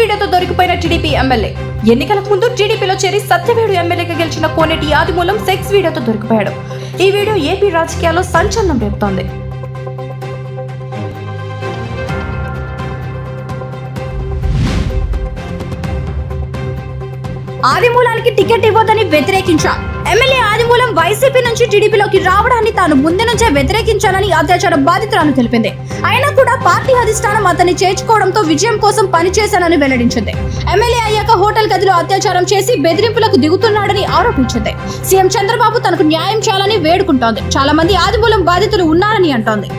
వీడియోతో దొరికిపోయిన TDP MLA. ఎన్నికలకు ముందు టీడీపీలో చేరి సత్యవేడు ఎమ్మెల్యేగా గెలిచిన కోనేటి ఆదిమూలం సెక్స్ వీడియోతో దొరికిపోయాడు. ఈ వీడియో ఏపీ రాజకీయాల్లో సంచలనం రేపుతోంది. ఆదిమూలానికి టికెట్ ఇవ్వదని వ్యతిరేకించారు. ఎమ్మెల్యే ఆదిమూలం వైసీపీ నుంచి టీడీపీలోకి రావడాన్ని తాను ముందు నుంచే వ్యతిరేకించాలని అత్యాచార బాధితురాలు తెలిపింది. అయినా కూడా పార్టీ అధిష్టానం అతన్ని చేర్చుకోవడంతో విజయం కోసం పనిచేశానని వెల్లడించింది. ఎమ్మెల్యే అయ్యాక హోటల్ గదిలో అత్యాచారం చేసి బెదిరింపులకు దిగుతున్నాడని ఆరోపించింది. సీఎం చంద్రబాబు తనకు న్యాయం చేయాలని వేడుకుంటోంది. చాలా మంది ఆదిమూలం బాధితులు ఉన్నారని అంటోంది.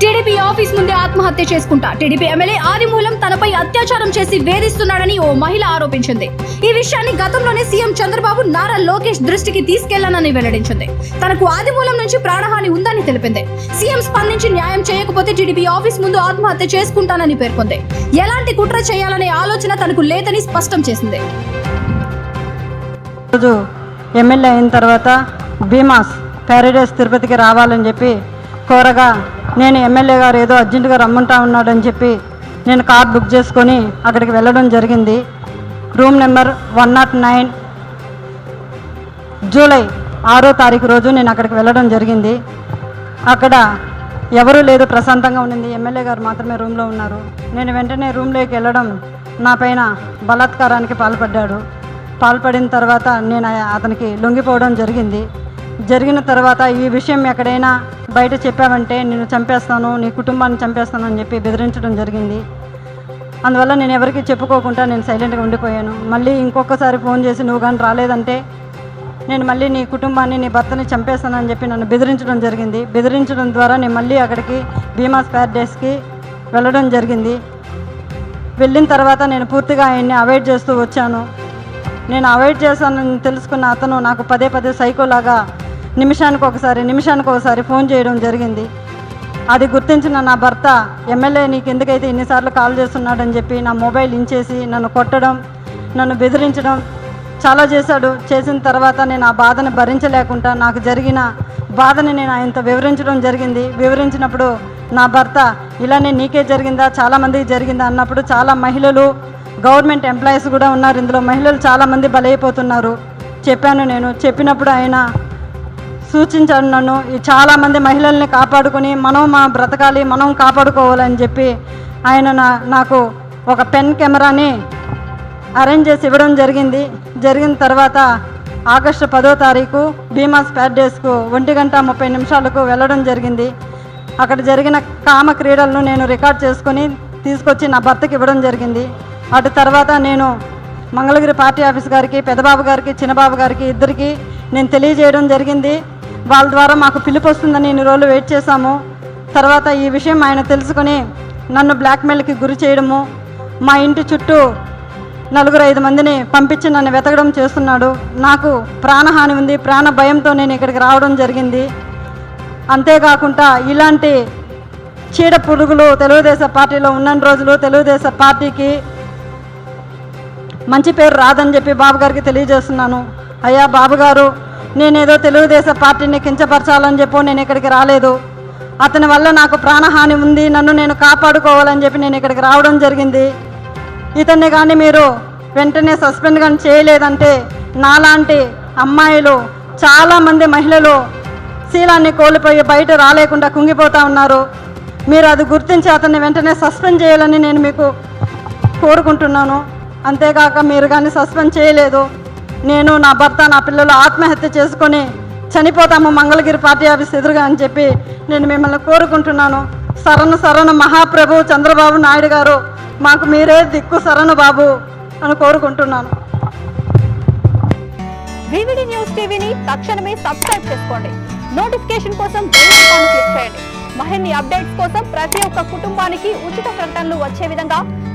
టీడీపీ ఆఫీస్ ముందే ఆత్మహత్య చేసుకుంటా. టీడీపీ ఎమ్మెల్యే ఆదిమూలం తనపై అత్యాచారం చేసి వేధిస్తున్నాడని ఓ మహిళ ఆరోపించింది. ఈ విషయాన్ని గతంలోనే సీఎం చంద్రబాబు నారా లోకేష్ దృష్టికి తీసుకెళ్ళానని వెల్లడించింది. తనకు ఆదిమూలం నుంచి ప్రాణహాని ఉందని తెలిపింది. సీఎం స్పందించి న్యాయం చేయకపోతే టీడీపీ ఆఫీస్ ముందు ఆత్మహత్య చేసుకుంటానని పేర్కొంది. ఎలాంటి కుట్ర చేయాలనే ఆలోచన తనకు లేదని స్పష్టం చేసింది. రోజు ఎమ్మెల్యే అయిన తర్వాత భీమాస్ ప్యారడైస్ తిరుపతికి రావాలని చెప్పి కోరగా నేను ఎమ్మెల్యే గారు ఏదో అర్జెంటుగా రమ్మంటా ఉన్నాడని చెప్పి నేను కార్ బుక్ చేసుకొని అక్కడికి వెళ్ళడం జరిగింది. Room number one nought nine July ఆరో తారీఖు రోజు నేను అక్కడికి వెళ్ళడం జరిగింది. అక్కడ ఎవరూ లేదు ప్రశాంతంగా ఉండింది. ఎమ్మెల్యే గారు మాత్రమే రూమ్లో ఉన్నారు. నేను వెంటనే రూమ్లోకి వెళ్ళడం నా పైన బలాత్కారానికి పాల్పడ్డాడు. పాల్పడిన తర్వాత నేను అతనికి లొంగిపోవడం జరిగింది. జరిగిన తర్వాత ఈ విషయం ఎక్కడైనా బయట చెప్పావంటే నేను చంపేస్తాను నీ కుటుంబాన్ని చంపేస్తాను అని చెప్పి బెదిరించడం జరిగింది. అందువల్ల నేను ఎవరికి చెప్పుకోకుండా నేను సైలెంట్గా ఉండిపోయాను. మళ్ళీ ఇంకొకసారి ఫోన్ చేసి నువ్వు కానీ రాలేదంటే నేను మళ్ళీ నీ కుటుంబాన్ని నీ భర్తని చంపేస్తానని చెప్పి నన్ను బెదిరించడం జరిగింది. బెదిరించడం ద్వారా నేను మళ్ళీ అక్కడికి భీమా స్పేర్ డేస్కి వెళ్ళడం జరిగింది. వెళ్ళిన తర్వాత నేను పూర్తిగా ఆయన్ని అవాయిడ్ చేస్తూ వచ్చాను. నేను అవాయిడ్ చేశానని తెలుసుకున్న అతను నాకు పదే పదే సైకోలాగా నిమిషానికి ఒకసారి నిమిషానికి ఒకసారి ఫోన్ చేయడం జరిగింది. అది గుర్తించిన నా భర్త ఎమ్మెల్యే నీకు ఎందుకైతే ఇన్నిసార్లు కాల్ చేస్తున్నాడని చెప్పి నా మొబైల్ ఇంచేసి నన్ను కొట్టడం నన్ను బెదిరించడం చాలా చేశాడు. చేసిన తర్వాత నేను ఆ బాధను భరించలేకుండా నాకు జరిగిన బాధని నేను ఆయనతో వివరించడం జరిగింది. వివరించినప్పుడు నా భర్త ఇలానే నీకే జరిగిందా? చాలామందికి జరిగిందా? అన్నప్పుడు చాలా మహిళలు గవర్నమెంట్ ఎంప్లాయీస్ కూడా ఉన్నారు. ఇందులో మహిళలు చాలామంది బలైపోతున్నారు. చెప్పాను నేను. చెప్పినప్పుడు ఆయన సూచించాను నన్ను ఈ చాలామంది మహిళల్ని కాపాడుకొని మనం మా బ్రతకాలి మనం కాపాడుకోవాలని చెప్పి ఆయన నా నాకు ఒక పెన్ కెమెరాని అరేంజ్ చేసి ఇవ్వడం జరిగింది. జరిగిన తర్వాత ఆగస్టు పదో తారీఖు భీమా స్పాట్ డేస్కు ఒంటి గంట ముప్పై నిమిషాలకు వెళ్ళడం జరిగింది. అక్కడ జరిగిన కామ క్రీడలను నేను రికార్డ్ చేసుకొని తీసుకొచ్చి నా భర్తకి ఇవ్వడం జరిగింది. అటు తర్వాత నేను మంగళగిరి పార్టీ ఆఫీస్ గారికి పెదబాబు గారికి చిన్నబాబు గారికి ఇద్దరికి నేను తెలియజేయడం జరిగింది. వాళ్ళ ద్వారా మాకు పిలుపు వస్తుందని ఇన్ని రోజులు వెయిట్ చేశాము. తర్వాత ఈ విషయం ఆయన తెలుసుకొని నన్ను బ్లాక్మెయిల్కి గురి చేయడము మా ఇంటి చుట్టూ నలుగురు ఐదు మందిని పంపించి నన్ను వెతకడం చేస్తున్నాడు. నాకు ప్రాణహాని ఉంది ప్రాణ భయంతో నేను ఇక్కడికి రావడం జరిగింది. అంతేకాకుండా ఇలాంటి చీడ పురుగులు తెలుగుదేశం పార్టీలో ఉన్న రోజులు తెలుగుదేశం పార్టీకి మంచి పేరు రాదని చెప్పి బాబు గారికి తెలియజేస్తున్నాను. అయ్యా బాబు గారు నేనేదో తెలుగుదేశం పార్టీని కించపరచాలని చెప్పి నేను ఇక్కడికి రాలేదు. అతని వల్ల నాకు ప్రాణహాని ఉంది నన్ను నేను కాపాడుకోవాలని చెప్పి నేను ఇక్కడికి రావడం జరిగింది. ఇతన్ని కానీ మీరు వెంటనే సస్పెండ్ కానీ చేయలేదంటే నాలాంటి అమ్మాయిలు చాలామంది మహిళలు శీలాన్ని కోల్పోయి బయట రాలేకుండా కుంగిపోతూ ఉన్నారు. మీరు అది గుర్తించి అతన్ని వెంటనే సస్పెండ్ చేయాలని నేను మీకు కోరుకుంటున్నాను. అంతేకాక మీరు కానీ సస్పెండ్ చేయలేదు. నేను నా భర్త నా పిల్లలు ఆత్మహత్య చేసుకొని చనిపోతాము మంగళగిరి పార్టీ ఆఫీస్ ఎదురుగా అని చెప్పి నేను మిమ్మల్ని కోరుకుంటున్నాను. సరణ సరణ మహాప్రభు చంద్రబాబు నాయుడు గారు మాకు మీరే దిక్కు సరణ బాబు అని కోరుకుంటున్నాను. వివిడి న్యూస్ టీవీని తక్షణమే సబ్స్క్రైబ్ చేసుకోండి. నోటిఫికేషన్ కోసం బెల్ ఐకాన్ క్లిక్ చేయండి. మరిన్ని అప్డేట్స్ కోసం ప్రతి ఒక్క కుటుంబానికి ఉచిత ప్రకటనలు వచ్చే విధంగా